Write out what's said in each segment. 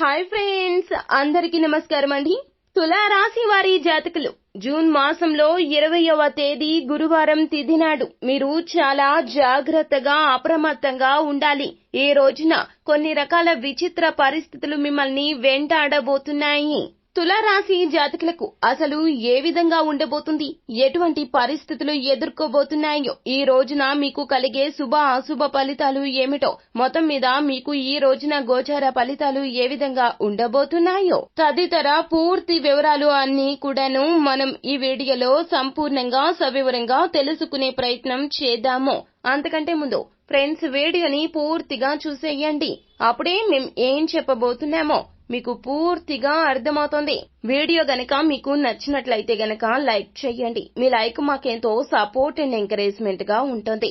Hi friends అందరికీ నమస్కారం అండి. తులారాశి వారి జాతకులు జూన్ మాసంలో ఇరవయవ తేదీ గురువారం తిథి నాడు మీరు చాలా జాగ్రత్తగా అప్రమత్తంగా ఉండాలి. ఈ రోజున కొన్ని రకాల విచిత్ర పరిస్థితులు మిమ్మల్ని వెంటాడబోతున్నాయి. తులారాశి జాతకులకు అసలు ఏ విధంగా ఉండబోతుంది? ఎటువంటి పరిస్థితులు ఎదుర్కోబోతున్నాయో? ఈ రోజున మీకు కలిగే శుభ అశుభ ఫలితాలు ఏమిటో? మొత్తం మీద మీకు ఈ రోజున గోచార ఫలితాలు ఏ విధంగా ఉండబోతున్నాయో? తదితర పూర్తి వివరాలు అన్ని కూడాను మనం ఈ వీడియోలో సంపూర్ణంగా సవివరంగా తెలుసుకునే ప్రయత్నం చేద్దాము. అంతకంటే ముందు ఫ్రెండ్స్ వీడియోని పూర్తిగా చూసేయండి. అప్పుడే మేం ఏం చెప్పబోతున్నామో మీకు పూర్తిగా అర్థమవుతుంది. వీడియో గనక మీకు నచ్చినట్లయితే గనక లైక్ చేయండి. మీ లైక్ మాకెంతో సపోర్ట్ అండ్ ఎంకరేజ్మెంట్గా ఉంటుంది.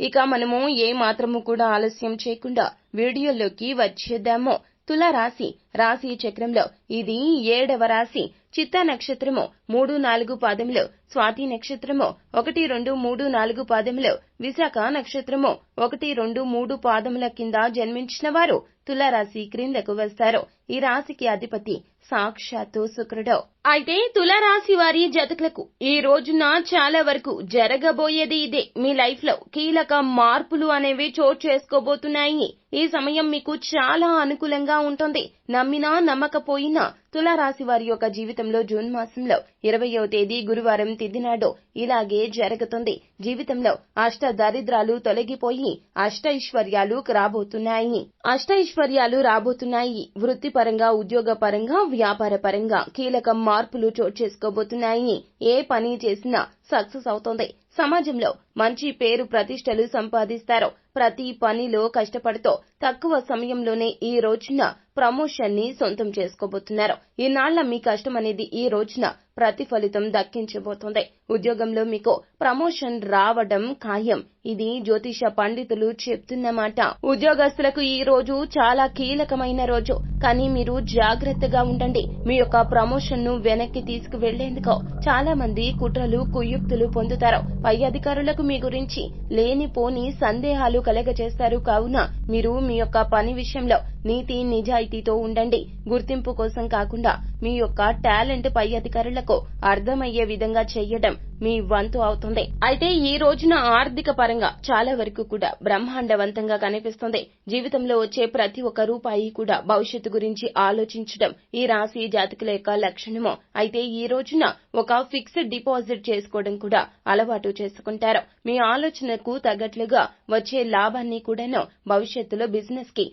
ఇక మనము ఏ మాత్రము కూడా ఆలస్యం చేయకుండా వీడియోలోకి వచ్చేద్దాము. తుల రాశి రాశి చక్రంలో ఇది ఏడవ రాశి. చిత్త నక్షత్రము మూడు నాలుగు పాదములు. స్వాతి నక్షత్రము ఒకటి రెండు మూడు నాలుగు పాదములు. విశాఖ నక్షత్రము ఒకటి రెండు మూడు పాదముల కింద జన్మించిన వారు తులారాశి క్రిందకు వస్తారు. ఈ రాశికి అధిపతి సాక్షాత్తు శుక్రుడు అయితే తులారాశి వారి జతకులకు ఈ రోజున చాలా వరకు జరగబోయేది ఇదే. మీ లైఫ్లో కీలక మార్పులు అనేవి చోటు చేసుకోబోతున్నాయి. ఈ సమయం మీకు చాలా అనుకూలంగా ఉంటుంది. నమ్మినా నమ్మకపోయినా తులారాశి వారి యొక్క జీవితంలో జూన్ మాసంలో ఇరవయో తేదీ గురువారం తిదినాడు ఇలాగే జరుగుతుంది. జీవితంలో అష్ట దరిద్రాలు తొలగిపోయి అష్టైశ్వర్యాలు రాబోతున్నాయి. అష్టైశ్వర్యాలు రాబోతున్నాయి. వృత్తిపరంగా ఉద్యోగపరంగా వ్యాపార పరంగా కీలక మార్పులు చోటు చేసుకోబోతున్నాయి. ఏ పని చేసినా సక్సెస్ అవుతుంది సమాజంలో మంచి పేరు ప్రతిష్టలు సంపాదిస్తారు ప్రతి పనిలో కష్టపడుతూ తక్కువ సమయంలోనే ఈ రోజున ప్రమోషన్ని సొంతం చేసుకోబోతున్నారు. ఈనాళ్ళ మీ కష్టం అనేది ఈ రోజున ప్రతిఫలితం దక్కించబోతోంది. ఉద్యోగంలో మీకు ప్రమోషన్ రావడం ఖాయం. ఇది జ్యోతిష పండితులు చెప్తున్నమాట ఉద్యోగస్తులకు ఈ రోజు చాలా కీలకమైన రోజు. కానీ మీరు జాగ్రత్తగా ఉండండి. మీ యొక్క ప్రమోషన్ను వెనక్కి తీసుకువెళ్ళేందుకు చాలా మంది కుట్రలు కుయుక్తులు పొందుతారు. పై అధికారులకు మీ గురించి లేనిపోని సందేహాలు కలగజేస్తారు. కావున మీరు మీ యొక్క పని విషయంలో నీతి నిజాయితీతో ఉండండి. గుర్తింపు కోసం కాకుండా మీ యొక్క టాలెంట్ పై అధికారులకు అర్థమయ్యే విధంగా చేయడం మీ వంతు అవుతుంది. అయితే ఈ రోజున ఆర్థిక పరంగా చాలా వరకు కూడా బ్రహ్మాండవంతంగా కనిపిస్తుంది. జీవితంలో వచ్చే ప్రతి ఒక్క రూపాయి కూడా భవిష్యత్తు గురించి ఆలోచించడం ఈ రాశి జాతకుల యొక్క లక్షణము. అయితే ఈ రోజున ఒక ఫిక్స్డ్ డిపాజిట్ చేసుకోవడం కూడా అలవాటు చేసుకుంటారు. మీ ఆలోచనకు తగ్గట్లుగా వచ్చే లాభాన్ని కూడాను భవిష్యత్తులో బిజినెస్కి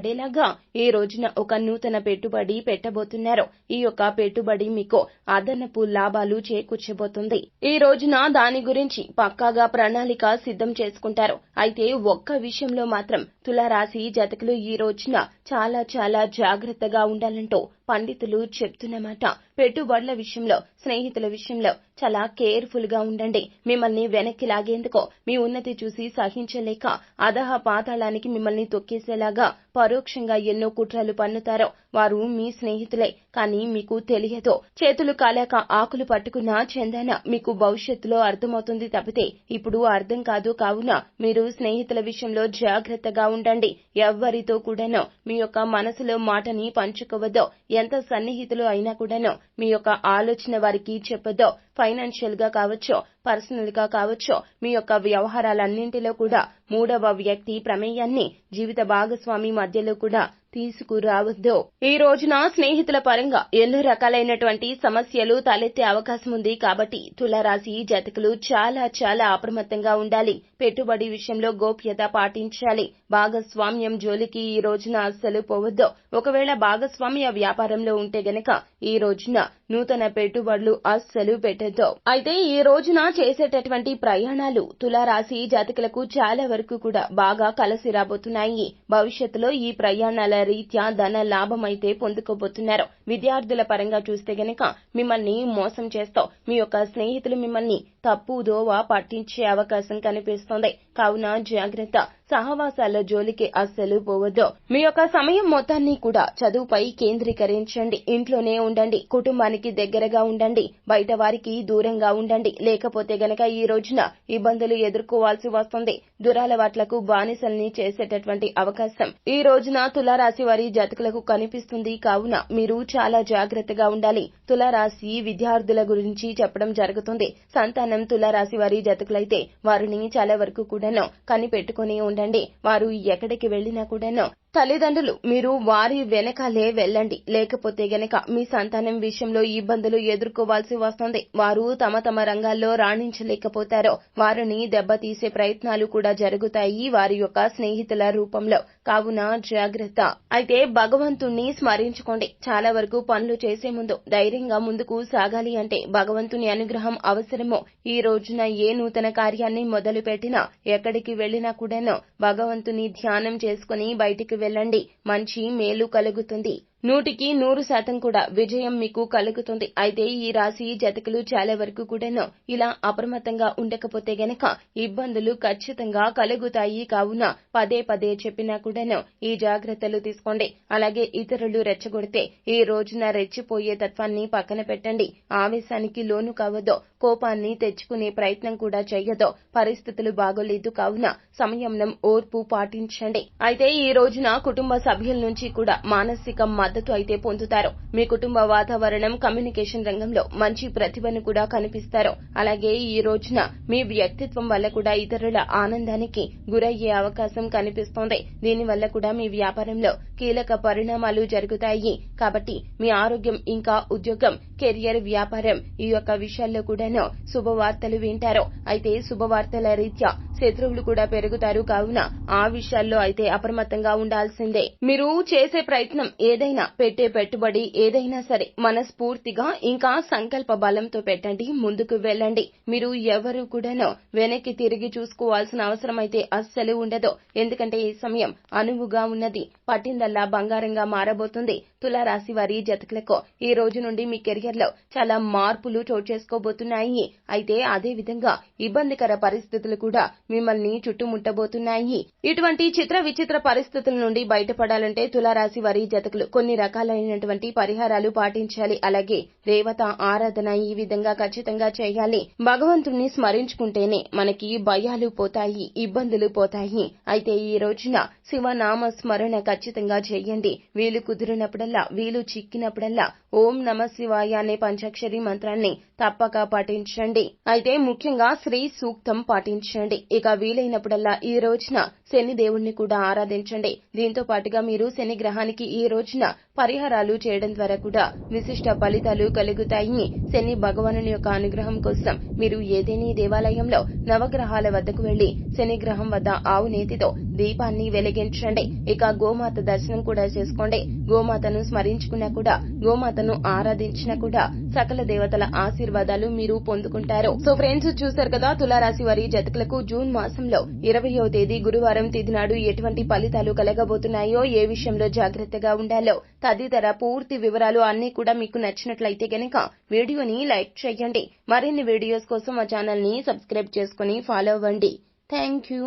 ఉపయోగపడేలాగా ఈ రోజున ఒక నూతన పెట్టుబడి పెట్టబోతున్నారు. ఈ యొక్క పెట్టుబడి మీకు అదనపు లాభాలు చేకూర్చబోతుంది. ఈ రోజున దాని గురించి పక్కాగా ప్రణాళిక సిద్ధం చేసుకుంటారు. అయితే ఒక్క విషయంలో మాత్రం తులారాశి జతకులు ఈ రోజున చాలా చాలా జాగ్రత్తగా ఉండాలంటూ పండితులు చెప్తున్నమాట. పెట్టుబడుల విషయంలో స్నేహితుల విషయంలో చాలా కేర్ఫుల్గా ఉండండి. మిమ్మల్ని వెనక్కి లాగేందుకు మీ ఉన్నతి చూసి సహించలేక అధహ పాతాళానికి మిమ్మల్ని తొక్కేసేలాగా పరోక్షంగా ఎన్నో కుట్రలు పన్నుతారో వారు మీ స్నేహితులే. కానీ మీకు తెలియదు చేతులు కాలేక ఆకులు పట్టుకున్న చందన మీకు భవిష్యత్తులో అర్థమవుతుంది తప్పితే ఇప్పుడు అర్థం కాదు. కావున మీరు స్నేహితుల విషయంలో జాగ్రత్తగా ఉండండి. ఎవ్వరితో కూడాను మీ యొక్క మనసులో మాటని పంచుకోవద్దు ఎంత సన్నిహితులు అయినా కూడాను మీ యొక్క ఆలోచన వారికి చెప్పదో ఫైనాన్షియల్గా కావచ్చు పర్సనల్గా కావచ్చు మీ యొక్క వ్యవహారాలన్నింటిలో కూడా మూడవ వ్యక్తి ప్రమేయాన్ని జీవిత భాగస్వామి మధ్యలో కూడా తీసుకురావద్దు. ఈ రోజున స్నేహితుల పరంగా ఎన్నో రకాలైనటువంటి సమస్యలు తలెత్తే అవకాశం ఉంది కాబట్టి తులారాశి జాతకులు చాలా చాలా అప్రమత్తంగా ఉండాలి. పెట్టుబడి విషయంలో గోప్యత పాటించాలి. భాగస్వామ్యం జోలికి ఈ రోజున అస్సలు పోవద్దు. ఒకవేళ భాగస్వామ్య వ్యాపారంలో ఉంటే గనక ఈ రోజున నూతన పెట్టుబడులు అస్సలు పెట్టద్దు. అయితే ఈ రోజున చేసేటటువంటి ప్రయాణాలు తులారాశి జాతకులకు చాలా వరకు కూడా బాగా కలిసి రాబోతున్నాయి. భవిష్యత్తులో ఈ ప్రయాణాల రీత్యా ధన లాభం అయితే పొందుకోబోతున్నారు. విద్యార్థుల పరంగా చూస్తే గనక మిమ్మల్ని మోసం చేస్తావు. మీ యొక్క స్నేహితులు మిమ్మల్ని తప్పు దోవ పట్టించే అవకాశం కనిపిస్తోంది. కావున జాగ్రత్త. సహవాసాల జోలికి అస్సలు పోవద్దు. మీ యొక్క సమయం మొత్తాన్ని కూడా చదువుపై కేంద్రీకరించండి. ఇంట్లోనే ఉండండి. కుటుంబానికి దగ్గరగా ఉండండి. బయట వారికి దూరంగా ఉండండి. లేకపోతే గనక ఈ రోజున ఇబ్బందులు ఎదుర్కోవాల్సి వస్తుంది. దురాలవాట్లకు బానిసల్ని చేసేటటువంటి అవకాశం. ఈ రోజున తులారాశి వారి జాతకులకు కనిపిస్తుంది. కావున మీరు చాలా జాగ్రత్తగా ఉండాలి. తులారాశి విద్యార్థుల గురించి చెప్పడం జరుగుతుంది. సంతానం తులారాశి వారి జాతకులైతే వారిని చాలా వరకు కూడాను కనిపెట్టుకుని ఉండండి. వారు ఎక్కడికి వెళ్ళినా కూడాను తల్లిదండ్రులు మీరు వారి వెనకాలే వెళ్ళండి. లేకపోతే గనక మీ సంతానం విషయంలో ఇబ్బందులు ఎదుర్కోవాల్సి వస్తుంది. వారు తమ తమ రంగాల్లో రాణించలేకపోతారో వారిని దెబ్బతీసే ప్రయత్నాలు కూడా జరుగుతాయి వారి యొక్క స్నేహితుల రూపంలో. కావున జాగ్రత్త. అయితే భగవంతుణ్ణి స్మరించుకోండి. చాలా వరకు పనులు చేసే ముందు ధైర్యంగా ముందుకు సాగాలి అంటే భగవంతుని అనుగ్రహం అవసరమో ఈ రోజున ఏ నూతన కార్యాన్ని మొదలుపెట్టినా ఎక్కడికి వెళ్ళినా కూడాను భగవంతుని ధ్యానం చేసుకుని బయటికి వెళ్ళండి. మంచి మేలు కలుగుతుంది. నూటికి నూరు శాతం కూడా విజయం మీకు కలుగుతుంది. అయితే ఈ రాశి జతకులు చాలా వరకు కూడాను ఇలా అప్రమత్తంగా ఉండకపోతే గనక ఇబ్బందులు ఖచ్చితంగా కలుగుతాయి. కావున పదే పదే చెప్పినా కూడాను ఈ జాగ్రత్తలు తీసుకోండి. అలాగే ఇతరులు రెచ్చగొడితే ఈ రోజున రెచ్చిపోయే తత్వాన్ని పక్కన పెట్టండి. ఆవేశానికి లోను కావద్దు. కోపాన్ని తెచ్చుకునే ప్రయత్నం కూడా చేయదు పరిస్థితులు బాగోలేదు కావున సంయమనం ఓర్పు పాటించండి. అయితే ఈ రోజున కుటుంబ సభ్యుల నుంచి కూడా మానసిక మద్దతు అయితే పొందుతారు. మీ కుటుంబ వాతావరణం కమ్యూనికేషన్ రంగంలో మంచి ప్రతిభను కూడా కనిపిస్తారు. అలాగే ఈ రోజున మీ వ్యక్తిత్వం వల్ల కూడా ఇతరుల ఆనందానికి గురయ్యే అవకాశం కనిపిస్తోంది. దీనివల్ల కూడా మీ వ్యాపారంలో కీలక పరిణామాలు జరుగుతాయి. కాబట్టి మీ ఆరోగ్యం ఇంకా ఉద్యోగం కెరియర్ వ్యాపారం ఈ యొక్క విషయాల్లో కూడాను శుభవార్తలు వింటారు. అయితే శుభవార్తల రీత్యా శత్రువులు కూడా పెరుగుతారు. కావున ఆ విషయాల్లో అయితే అప్రమత్తంగా ఉండాల్సిందే. మీరు చేసే ప్రయత్నం ఏదైనా పెట్టే పెట్టుబడి ఏదైనా సరే మనస్ఫూర్తిగా ఇంకా సంకల్ప బలంతో పెట్టండి ముందుకు వెళ్ళండి. మీరు ఎవరు కూడాను వెనక్కి తిరిగి చూసుకోవాల్సిన అవసరం అయితే అస్సలు ఉండదు. ఎందుకంటే ఈ సమయం అనువుగా ఉన్నది. పట్టిందల్లా బంగారంగా మారబోతుంది. తులారాశి వారి జతకులకు ఈ రోజు నుండి మీ కెరియర్లో చాలా మార్పులు చోటు చేసుకోబోతున్నాయి. అయితే అదే విధంగా ఇబ్బందికర పరిస్థితులు కూడా మిమ్మల్ని చుట్టుముట్టబోతున్నాయి. ఇటువంటి చిత్ర విచిత్ర పరిస్థితుల నుండి బయటపడాలంటే తులారాశి వారి జతకులు కొన్ని రకాలైనటువంటి పరిహారాలు పాటించాలి. అలాగే దేవత ఆరాధన ఈ విధంగా ఖచ్చితంగా చేయాలి. భగవంతుణ్ణి స్మరించుకుంటేనే మనకి భయాలు పోతాయి ఇబ్బందులు పోతాయి. అయితే ఈ రోజున శివనామ స్మరణ ఖచ్చితంగా చేయండి. వీలు కుదిరినప్పుడల్లా వీలు చిక్కినప్పుడల్లా ఓం నమ శివాయ అనే పంచాక్షరి మంత్రాన్ని తప్పక పాటించండి. అయితే ముఖ్యంగా శ్రీ సూక్తం పాటించండి. ఇక వీలైనప్పుడల్లా ఈ రోజున శని దేవుణ్ణి కూడా ఆరాధించండి. దీంతో పాటుగా మీరు శని గ్రహానికి ఈ రోజున పరిహారాలు చేయడం ద్వారా కూడా విశిష్ట ఫలితాలు కలుగుతాయి. శని భగవానుని యొక్క అనుగ్రహం కోసం మీరు ఏదేని దేవాలయంలో నవగ్రహాల వద్దకు వెళ్ళి శని గ్రహం వద్ద ఆవు నేతితో దీపాన్ని వెలిగించండి. ఇక గోమాత దర్శనం కూడా చేసుకోండి. గోమాతను స్మరించుకున్నా కూడా గోమాతను ఆరాధించినా కూడా సకల దేవతల ఆశీర్వాదాలు మీరు పొందుకుంటారు. సో ఫ్రెండ్స్ చూశారు కదా తులారాశి వారి జతకులకు జూన్ మాసంలో ఇరవయో తేదీ గురువారం తేదీ నాడు ఎటువంటి ఫలితాలు కలగబోతున్నాయో ఏ విషయంలో జాగ్రత్తగా ఉండాలో తదితర పూర్తి వివరాలు అన్ని కూడా మీకు నచ్చినట్లయితే గనక వీడియోని లైక్ చేయండి. మరిన్ని వీడియోస్ కోసం మా ఛానల్ని సబ్స్క్రైబ్ చేసుకుని ఫాలో అవ్వండి. Thank you